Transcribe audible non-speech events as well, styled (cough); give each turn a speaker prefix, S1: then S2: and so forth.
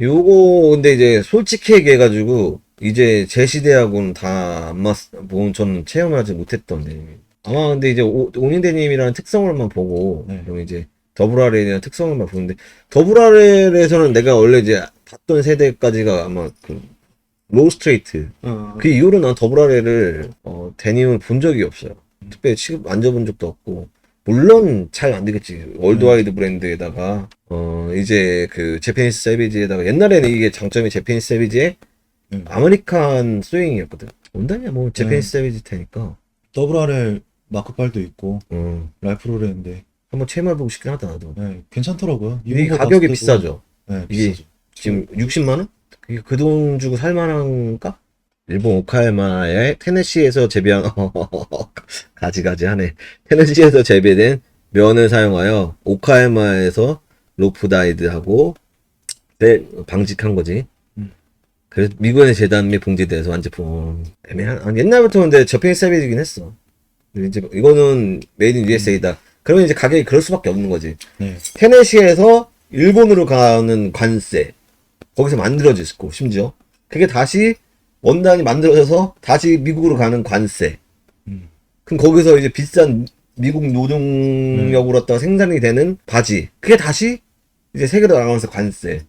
S1: 요거 근데 이제 솔직히 얘기해가지고 이제 제 시대하고는 다 안 맞, 뭐 저는 체험하지 못했던 데님. 아마 근데 이제 오, 온인대님이라는 특성을만 보고
S2: 네.
S1: 그럼 이제 더블RL이라는 특성을만 보는데 더블RL에서는 내가 원래 이제 봤던 세대까지가 아마 그 로우 스트레이트
S2: 어,
S1: 그 이후로 난 더블RL을 어, 데님을 본 적이 없어요. 특별히 취급 만져본 적도 없고 물론 잘안 되겠지 월드와이드 브랜드에다가 어 이제 그 제페니스 세비지에다가 옛날에는 이게 장점이 제페니스 세비지의
S2: 음.
S1: 아메리칸 스윙이었거든. 온다냐 뭐 제페니스
S2: 네.
S1: 세비지 테니까
S2: 더블 RL 마크팔도 있고
S1: 어
S2: 라이프 로레인데
S1: 한번 체험해보고 싶긴 하다 나도.
S2: 네, 괜찮더라고요.
S1: 이게
S2: 거
S1: 가격이
S2: 봤을 때도-
S1: 비싸죠.
S2: 네,
S1: 이게
S2: 비싸죠.
S1: 지금 60만 원? 그돈 주고 살 만한가? 일본 오카야마의 테네시에서 재배한 (laughs) 가지가지 하네. 테네시에서 재배된 면을 사용하여 오카야마에서 로프다이드하고 네, 방직한 거지.
S2: 음.
S1: 그래서 미군의 재단 및 봉제돼서 완제품 애매한 아, 옛날부터 근데 저평이 세비지긴 했어. 이제 이거는 메이드 인 USA다. 그러면 이제 가격이 그럴 수밖에 없는 거지.
S2: 네,
S1: 테네시에서 일본으로 가는 관세 거기서 만들어졌고 심지어 그게 다시 원단이 만들어져서 다시 미국으로 가는 관세.
S2: 음.
S1: 그럼 거기서 이제 비싼 미국 노동력으로 갖다가 생산이 되는 바지. 그게 다시 이제 세계로 나가면서 관세